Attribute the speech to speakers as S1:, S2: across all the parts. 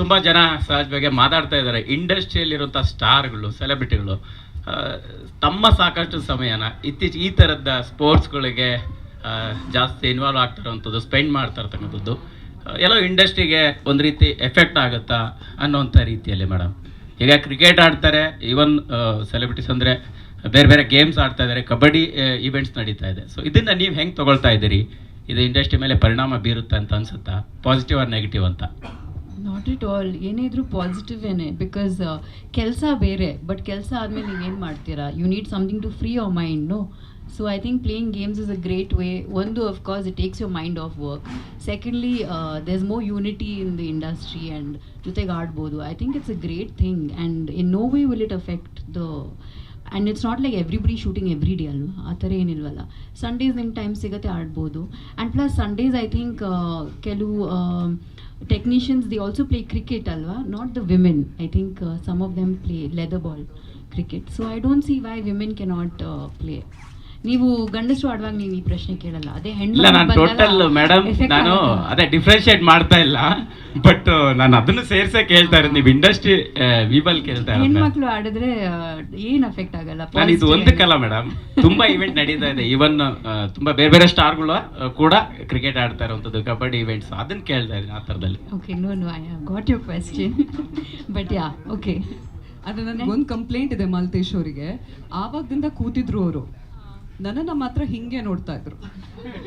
S1: ತುಂಬ ಜನ ಸಹಜವಾಗಿ ಮಾತಾಡ್ತಾ ಇದ್ದಾರೆ. ಇಂಡಸ್ಟ್ರಿಯಲ್ಲಿರುವಂಥ ಸ್ಟಾರ್ಗಳು, ಸೆಲೆಬ್ರಿಟಿಗಳು ತಮ್ಮ ಸಾಕಷ್ಟು ಸಮಯನ ಇತ್ತೀಚೆಗೆ ಈ ಥರದ ಸ್ಪೋರ್ಟ್ಸ್ಗಳಿಗೆ ಜಾಸ್ತಿ ಇನ್ವಾಲ್ವ್ ಆಗ್ತಿರೋವಂಥದ್ದು ಸ್ಪೆಂಡ್ ಮಾಡ್ತಾ ಇರ್ತಕ್ಕಂಥದ್ದು. ಎಲ್ಲೋ ಇಂಡಸ್ಟ್ರಿಗೆ ಒಂದು ರೀತಿ ಎಫೆಕ್ಟ್ ಆಗುತ್ತಾ ಅನ್ನೋಂಥ ರೀತಿಯಲ್ಲಿ ಮೇಡಮ್. ಈಗ ಕ್ರಿಕೆಟ್ ಆಡ್ತಾರೆ ಈವನ್ ಸೆಲೆಬ್ರಿಟೀಸ್ ಅಂದರೆ ಬೇರೆ ಬೇರೆ ಗೇಮ್ಸ್ ಆಡ್ತಾ ಇದ್ದಾರೆ, ಕಬಡ್ಡಿ ಇವೆಂಟ್ಸ್ ನಡೀತಾ ಇದೆ. ಸೊ ಇದನ್ನು ನೀವು ಹೆಂಗೆ ತಗೊಳ್ತಾ ಇದ್ದೀರಿ? ಇದು ಇಂಡಸ್ಟ್ರಿ ಮೇಲೆ ಪರಿಣಾಮ ಬೀರುತ್ತೆ ಅಂತ ಅನ್ಸುತ್ತಾ? ಪಾಸಿಟಿವ್ ಆರ್ ನೆಗೆಟಿವ್ ಅಂತ?
S2: ನಾಟ್ ಇಟ್ ಆಲ್ ಏನೇ ಇದ್ರೂ ಪಾಸಿಟಿವ್ ಏನೇ ಬಿಕಾಸ್ ಕೆಲಸ ಬೇರೆ ಬಟ್ ಕೆಲಸ ಆದಮೇಲೆ ನೀವೇನು ಮಾಡ್ತೀರಾ? You need something to free your mind no so I think playing games is a great way ಒಂದು of course it takes your mind off work secondly there is more unity in the industry and ಜೊತೆಗೆ ಆಡ್ಬೋದು. I think it's a great thing and in no way will it affect the and it's not like everybody shooting every day ಅಲ್ವಾ ಆ ಥರ ಏನಿಲ್ವಲ್ಲ. Sundays ನಿಮ್ಗೆ time ಸಿಗುತ್ತೆ ಆಡ್ಬೋದು. And plus Sundays I think ಕೆಲವು technicians the also play cricket ಅಲ್ವಾ? Not the women I think some of them play leather ball cricket so I don't see why women cannot play ನೀವು ಗಂಡಸರು ಆಡುವಾಗ ನೀವು ಈ ಪ್ರಶ್ನೆ ಕೇಳಲ್ಲ. ಅದೇ
S1: ಇಲ್ಲ ನಾನು ಟೋಟಲ್ ಮೇಡಮ್ ನಾನು ಅದೇ ಡಿಫ್ರೆನ್ಶಿಯೇಟ್ ಮಾಡ್ತಾ ಇಲ್ಲ. ಬಟ್ ನಾನು ಅದನ್ನು ಸೇರ್ಸೇ ಕೇಳ್ತಾ ಇರೋದು. ನೀವು ಇಂಡಸ್ಟ್ರಿ ವಿಬಲ್ ಕೇಳ್ತಾ ಇರೋದು.
S2: ಹೆಣ್ಮಕ್ಳು ಆಡಿದ್ರೆ ಏನ್ ಅಫೆಕ್ಟ್ ಆಗಲ್ಲ?
S1: ನಾನು ಇದು ಒಂದಕ್ಕಲ್ಲ ಮೇಡಮ್ ತುಂಬಾ ಇವೆಂಟ್ ನಡೀತಾ ಇದೆ. ಇವನ್ ತುಂಬಾ ಬೇರೆ ಬೇರೆ ಸ್ಟಾರ್ಗಳು ಕೂಡ ಕ್ರಿಕೆಟ್ ಆಡ್ತಾ ಇರುವಂತದ್ದು ಕಬಡ್ಡಿ ಇವೆಂಟ್ಸ್ ಅದನ್ನ ಕೇಳ್ತಾ ಇದ್ದೀನಿ ಆ ಥರದಲ್ಲಿ.
S2: Okay no no I got your question but yeah okay
S3: ಅದು ನನಗೆ ಒಂದು ಕಂಪ್ಲೇಂಟ್ ಇದೆ ಮಲ್ತೇಶ್ ಅವರಿಗೆ. ಆವಾಗದಿಂದ ಕೂತಿದ್ರು ಅವರು. ನನ್ನನ್ನ ಮಾತ್ರ ಹಿಂಗೆ ನೋಡ್ತಾ ಇದ್ರು.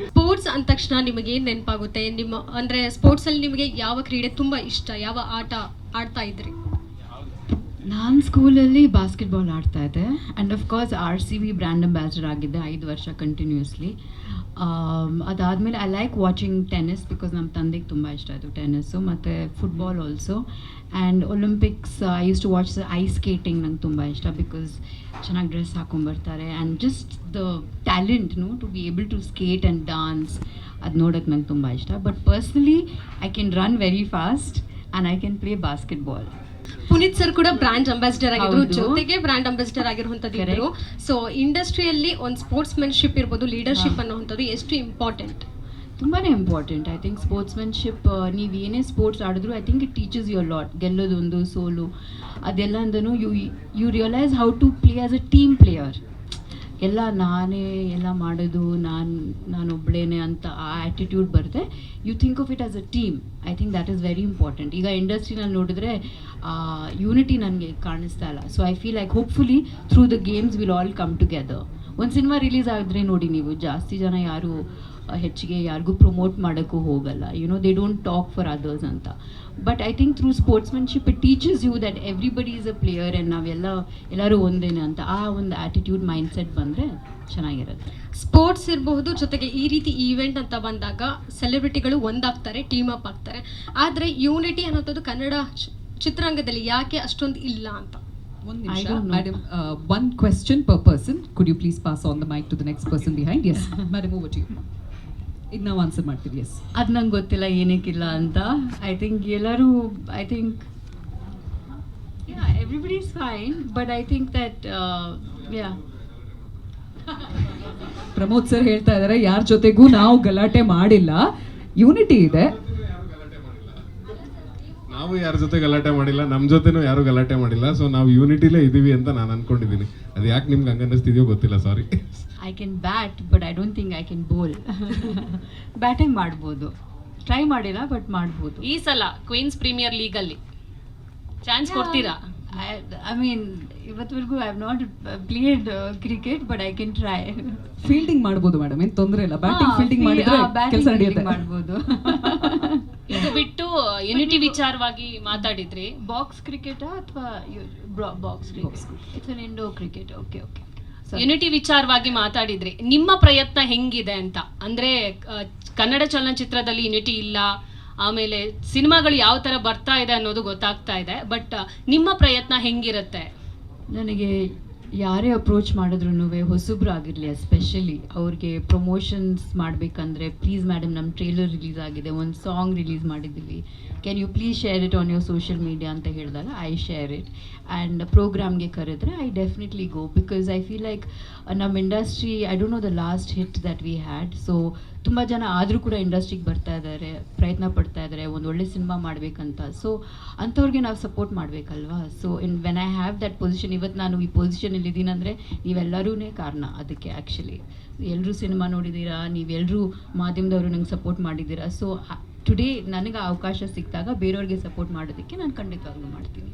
S4: ಸ್ಪೋರ್ಟ್ಸ್ ಅಂದ ತಕ್ಷಣ ನಿಮಗೆ ಏನು ನೆನಪಾಗುತ್ತೆ? ನಿಮ್ಮ ಅಂದರೆ ಸ್ಪೋರ್ಟ್ಸಲ್ಲಿ ನಿಮಗೆ ಯಾವ ಕ್ರೀಡೆ ತುಂಬಾ ಇಷ್ಟ? ಯಾವ ಆಟ ಆಡ್ತಾ ಇದ್ರಿ?
S2: ನಾನು ಸ್ಕೂಲಲ್ಲಿ ಬಾಸ್ಕೆಟ್ಬಾಲ್ ಆಡ್ತಾ ಇದ್ದೆ. And of course R C B brand ambassador ಆಗಿದ್ದೆ ಐದು ವರ್ಷ ಕಂಟಿನ್ಯೂಸ್ಲಿ ಅದಾದಮೇಲೆ I like watching tennis because ನಮ್ಮ ತಂದೆಗೆ ತುಂಬ ಇಷ್ಟ ಆಯಿತು ಟೆನ್ನಿಸ್ಸು ಮತ್ತು football also and Olympics I use to watch ice skating ನಂಗೆ ತುಂಬ ಇಷ್ಟ ಬಿಕಾಸ್ ಚೆನ್ನಾಗಿ dress ಹಾಕೊಂಬರ್ತಾರೆ and just the talent no to be able to skate and dance ಅದು ನೋಡೋಕ್ಕೆ ನಂಗೆ ತುಂಬ ಇಷ್ಟ. But personally I can run very fast and I can play basketball
S4: Puneeth sir ಕೂಡ ಬ್ರ್ಯಾಂಡ್ ಅಂಬಾಸಿಡರ್ ಆಗಿದ್ರು ಜೊತೆಗೆ ಬ್ರ್ಯಾಂಡ್ ಅಂಬಾಸಿಡರ್ ಆಗಿರುವಂತದ್ದು ಇದ್ರು ಸೊ ಇಂಡಸ್ಟ್ರಿಯಲ್ಲಿ ಒಂದು ಸ್ಪೋರ್ಟ್ಸ್ ಮೆನ್ಶಿಪ್ ಇರ್ಬೋದು ಲೀಡರ್ಶಿಪ್ ಅನ್ನುವಂಥದ್ದು ಎಷ್ಟು ಇಂಪಾರ್ಟೆಂಟ್
S2: ತುಂಬಾ ಇಂಪಾರ್ಟೆಂಟ್ ಐ ಥಿಂಕ್ ಸ್ಪೋರ್ಟ್ಸ್ಮನ್ಶಿಪ್ ನೀವು ಏನೇ ಸ್ಪೋರ್ಟ್ಸ್ ಆಡಿದ್ರು I think it teaches your lot ಗೆಲ್ಲೋದೊಂದು ಸೋಲು ಅದೆಲ್ಲ ಅಂದನು you you realise how to play as a team player ಎಲ್ಲ ನಾನೇ ಎಲ್ಲ ಮಾಡೋದು, ನಾನು, ನಾನೊಬ್ಳೇನೆ ಅಂತ ಆ ಆ್ಯಟಿಟ್ಯೂಡ್ ಬರುತ್ತೆ. You think of it as a team I think that is very important ಈಗ ಇಂಡಸ್ಟ್ರಿನಲ್ಲಿ ನೋಡಿದ್ರೆ ಯೂನಿಟಿ ನನಗೆ ಕಾಣಿಸ್ತಾ ಇಲ್ಲ. So I feel like hopefully through the games will all come together ಒಂದು ಸಿನಿಮಾ ರಿಲೀಸ್ ಆದರೆ ನೋಡಿ ನೀವು, ಜಾಸ್ತಿ ಜನ ಯಾರು ಹೆಚ್ಚಿಗೆ ಯಾರಿಗೂ ಪ್ರಮೋಟ್ ಮಾಡೋಕ್ಕೂ ಹೋಗಲ್ಲ. You know they don't talk for others ಅಂತ. But I think through sportsmanship it teaches you that everybody is a player and ನಾವೆಲ್ಲ ಎಲ್ಲರೂ ಒಂದೇನೆ ಅಂತ. ಆ ಒಂದು ಆ್ಯಟಿಟ್ಯೂಡ್ ಮೈಂಡ್ಸೆಟ್ ಬಂದರೆ ಚೆನ್ನಾಗಿರುತ್ತೆ.
S4: ಸ್ಪೋರ್ಟ್ಸ್ ಇರಬಹುದು, ಜೊತೆಗೆ ಈ ರೀತಿ ಈವೆಂಟ್ ಅಂತ ಬಂದಾಗ ಸೆಲೆಬ್ರಿಟಿಗಳು ಒಂದಾಗ್ತಾರೆ ಟೀಮ್ ಅಪ್ ಆಗ್ತಾರೆ. ಆದರೆ ಯೂನಿಟಿ ಅನ್ನೋದು ಕನ್ನಡ ಚಿತ್ರರಂಗದಲ್ಲಿ ಯಾಕೆ ಅಷ್ಟೊಂದು ಇಲ್ಲ ಅಂತ?
S3: ಒಂದು madam one question per person could you please pass on the mic to the next person behind yes madam over to you ಇದು ನಾವು ಆನ್ಸರ್ ಮಾಡ್ತೀವಿ ಎಸ್
S2: ಅದು ನಂಗೆ ಗೊತ್ತಿಲ್ಲ ಏನಕ್ಕಿಲ್ಲ ಅಂತ. ಐ ಥಿಂಕ್ ಎಲ್ಲರೂ I think everybody is fine but I think that yeah
S3: Pramod sir ಹೇಳ್ತಾ ಇದ್ದಾರೆ ಯಾರ ಜೊತೆಗೂ ನಾವು ಗಲಾಟೆ ಮಾಡಿಲ್ಲ. ಯೂನಿಟಿ ಇದೆ.
S5: ನಾವು ಯಾರ ಜೊತೆ ಗಲಾಟೆ ಮಾಡಿಲ್ಲ ನಮ್ಮ ಜೊತೆನೂ ಯಾರು ಗಲಾಟೆ ಮಾಡಿಲ್ಲ ಸೊ ನಾವು ಯೂನಿಟಿಲೇ ಇದೀವಿ ಅಂತ ನಾನು ಅನ್ಕೊಂಡಿದ್ದೀನಿ ಅದು ಯಾಕೆ ನಿಮ್ಗೆ ಹಂಗೆ ಅನ್ನಿಸ್ತಿದೆಯೋ ಗೊತ್ತಿಲ್ಲ sorry
S2: I can bat but I don't think I can bowl batting ಮಾಡ್ಬೋದು. ಟ್ರೈ ಮಾಡಿಲ್ಲ ಬಟ್ ಮಾಡ್ಬೋದು.
S6: ಈ ಸಲ ಕ್ವೀನ್ಸ್ ಪ್ರೀಮಿಯರ್ ಲೀಗ್ ಅಲ್ಲಿ. ಚಾನ್ಸ್ ಕೊಡ್ತೀರಾ?
S2: I mean ಇವತ್ತವರೆಗೂ I have not played cricket but I can try
S3: fielding ಮಾಡ್ಬೋದು ಮೇಡಮ್ ಏನು ತೊಂದರೆ ಇಲ್ಲ. ಬ್ಯಾಟಿಂಗ್ ಫೀಲ್ಡಿಂಗ್ ಮಾಡಿದ್ರೆ ಕೆಲಸ ನಡೆಯುತ್ತೆ.
S2: ಮಾಡ್ಬೋದು.
S6: ಇದು ಬಿಟ್ಟು ಯುನಿಟಿ ವಿಚಾರವಾಗಿ ಮಾತಾಡಿದ್ರಿ.
S2: ಬಾಕ್ಸ್ ಕ್ರಿಕೆಟಾ ಅಥವಾ box cricket indoor cricket okay okay
S6: unity ವಿಚಾರವಾಗಿ ಮಾತಾಡಿದ್ರಿ. ನಿಮ್ಮ ಪ್ರಯತ್ನ ಹೆಂಗಿದೆ ಅಂತ? ಅಂದ್ರೆ ಕನ್ನಡ ಚಲನಚಿತ್ರದಲ್ಲಿ ಯುನಿಟಿ ಇಲ್ಲ. ಆಮೇಲೆ ಸಿನಿಮಾಗಳು ಯಾವ ತರ ಬರ್ತಾ ಇದೆ ಅನ್ನೋದು ಗೊತ್ತಾಗ್ತಾ ಇದೆ. ಬಟ್ ನಿಮ್ಮ ಪ್ರಯತ್ನ ಹೆಂಗಿರುತ್ತೆ?
S2: ನನಗೆ ಯಾರೇ ಅಪ್ರೋಚ್ ಮಾಡಿದ್ರು ಹೊಸಬ್ರು ಆಗಿರಲಿ ಎಸ್ಪೆಷಲಿ ಅವ್ರಿಗೆ ಪ್ರಮೋಷನ್ಸ್ ಮಾಡಬೇಕಂದ್ರೆ ಪ್ಲೀಸ್ ಮೇಡಮ್ ನಮ್ಮ ಟ್ರೇಲರ್ ರಿಲೀಸ್ ಆಗಿದೆ, ಒಂದು ಸಾಂಗ್ ರಿಲೀಸ್ ಮಾಡಿದ್ದೀವಿ. Can you please share it on your social media ಅಂತ ಹೇಳಿದಾಗ ಐ ಶೇರ್ ಇಟ್ ಆ್ಯಂಡ್ ಪ್ರೋಗ್ರಾಮ್ಗೆ ಕರೆದ್ರೆ I definitely go because I feel like ನಮ್ಮ industry I don't know the last hit that we had so ತುಂಬ ಜನ ಆದರೂ ಕೂಡ ಇಂಡಸ್ಟ್ರಿಗೆ ಬರ್ತಾ ಇದ್ದಾರೆ, ಪ್ರಯತ್ನ ಪಡ್ತಾ ಇದ್ದಾರೆ, ಒಂದು ಒಳ್ಳೆ ಸಿನಿಮಾ ಮಾಡಬೇಕಂತ. ಸೊ ಅಂಥವ್ರಿಗೆ ನಾವು support ಮಾಡಬೇಕಲ್ವಾ? So in when I have that position ಇವತ್ತು ನಾನು ಈ ಪೊಸಿಷನಲ್ಲಿ ಇದ್ದೀನಿ ಅಂದರೆ ನೀವೆಲ್ಲರೂ ಕಾರಣ ಅದಕ್ಕೆ ಆ್ಯಕ್ಚುಲಿ ಎಲ್ಲರೂ ಸಿನಿಮಾ ನೋಡಿದ್ದೀರಾ ನೀವೆಲ್ಲರೂ ಮಾಧ್ಯಮದವರು ನಂಗೆ ಸಪೋರ್ಟ್ ಮಾಡಿದ್ದೀರಾ? ಸೊ ಟುಡೇ ನನಗೆ ಅವಕಾಶ ಸಿಕ್ಕಿದಾಗ ಬೇರೆಯವ್ರಿಗೆ ಸಪೋರ್ಟ್ ಮಾಡೋದಕ್ಕೆ ನಾನು ಖಂಡಿತವಾಗ್ಲೂ ಮಾಡ್ತೀನಿ.